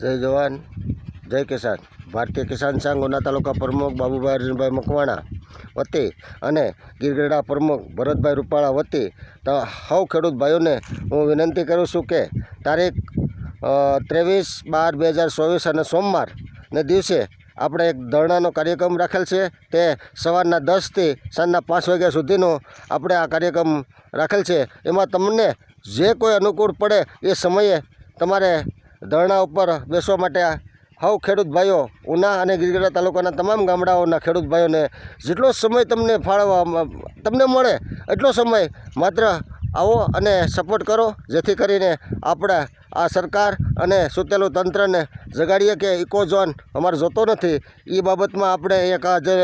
જય જવાન, જય કિસાન. ભારતીય કિસાન સંઘ ઉના તાલુકા પ્રમુખ બાબુભાઈ અર્જુનભાઈ મકવાણા વતી અને ગીરગઢડા પ્રમુખ ભરતભાઈ રૂપાળા વતી સૌ ખેડૂત ભાઈઓને હું વિનંતી કરું છું કે તારીખ ત્રેવીસ બાર બે હજાર ચોવીસ અને સોમવારને દિવસે આપણે એક ધરણાનો કાર્યક્રમ રાખેલ છે. તે સવારના દસથી સાંજના પાંચ વાગ્યા સુધીનો આપણે આ કાર્યક્રમ રાખેલ છે. એમાં તમને જે કોઈ અનુકૂળ પડે એ સમયે તમારે ધરણા ઉપર બેસવા માટે હવ ખેડૂત ભાઈઓ, ઉના અને ગીરગઢડા તાલુકાના તમામ ગામડાઓના ખેડૂત ભાઈઓને જેટલો સમય તમને ફાળવવા તમને મળે એટલો સમય માત્ર આવો અને સપોર્ટ કરો, જેથી કરીને આપણે આ સરકાર અને સૂતેલું તંત્રને જગાડીએ કે ઇકો ઝોન અમારે જોતો નથી. એ બાબતમાં આપણે એક આ જે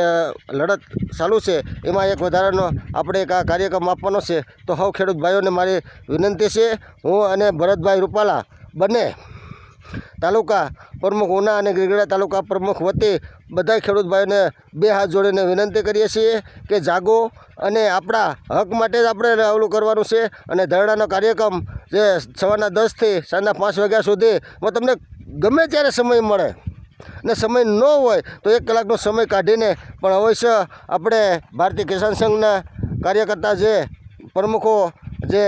લડત ચાલુ છે, એમાં એક વધારાનો આપણે એક આ કાર્યક્રમ આપવાનો છે. તો હવ ખેડૂત ભાઈઓને મારી વિનંતી છે. હું અને ભરતભાઈ રૂપાલા બંને તાલુકા પ્રમુખ ઉના અને ગીરગઢડા તાલુકા પ્રમુખ વતી બધા ખેડૂત ભાઈઓને બે હાથ જોડીને વિનંતી કરીએ છીએ કે જાગો અને આપણા હક માટે જ આપણે ઓલું કરવાનું છે અને ધરણાનો કાર્યક્રમ જે સવારના દસથી સાંજના પાંચ વાગ્યા સુધીમાં તમને ગમે ત્યારે સમય મળે ને સમય ન હોય તો એક કલાકનો સમય કાઢીને પણ અવશ્ય આપણે ભારતીય કિસાન સંઘના કાર્યકર્તા જે પ્રમુખો જે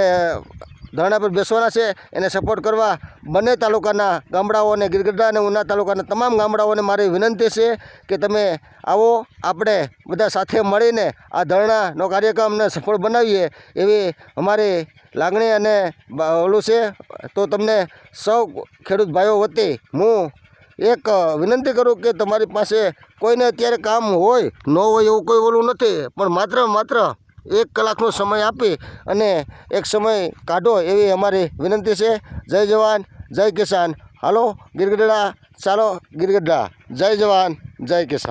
ધરણા પર બેસવાના છે. એને સપોર્ટ કરવા બંને તાલુકાના ગામડાઓ અને ગીરગઢડા અને ઉના તાલુકાના તમામ ગામડાઓને મારી વિનંતી છે કે તમે આવો, આપણે બધા સાથે મળીને આ ધરણાનો કાર્યક્રમને સફળ બનાવીએ એવી અમારી લાગણી અને ઓલું છે. તો તમને સૌ ખેડૂત ભાઈઓ વતી હું એક વિનંતી કરું કે તમારી પાસે કોઈને અત્યારે કામ હોય, ન હોય એવું કોઈ ઓલું નથી. પણ માત્ર માત્ર એક કલાકનો સમય આપી અને એક સમય કાઢો એવી અમારી વિનંતી છે. જય જવાન, જય કિસાન. હાલો, ગીરગઢડા, ચાલો ગીરગઢડા. જય જવાન, જય કિસાન.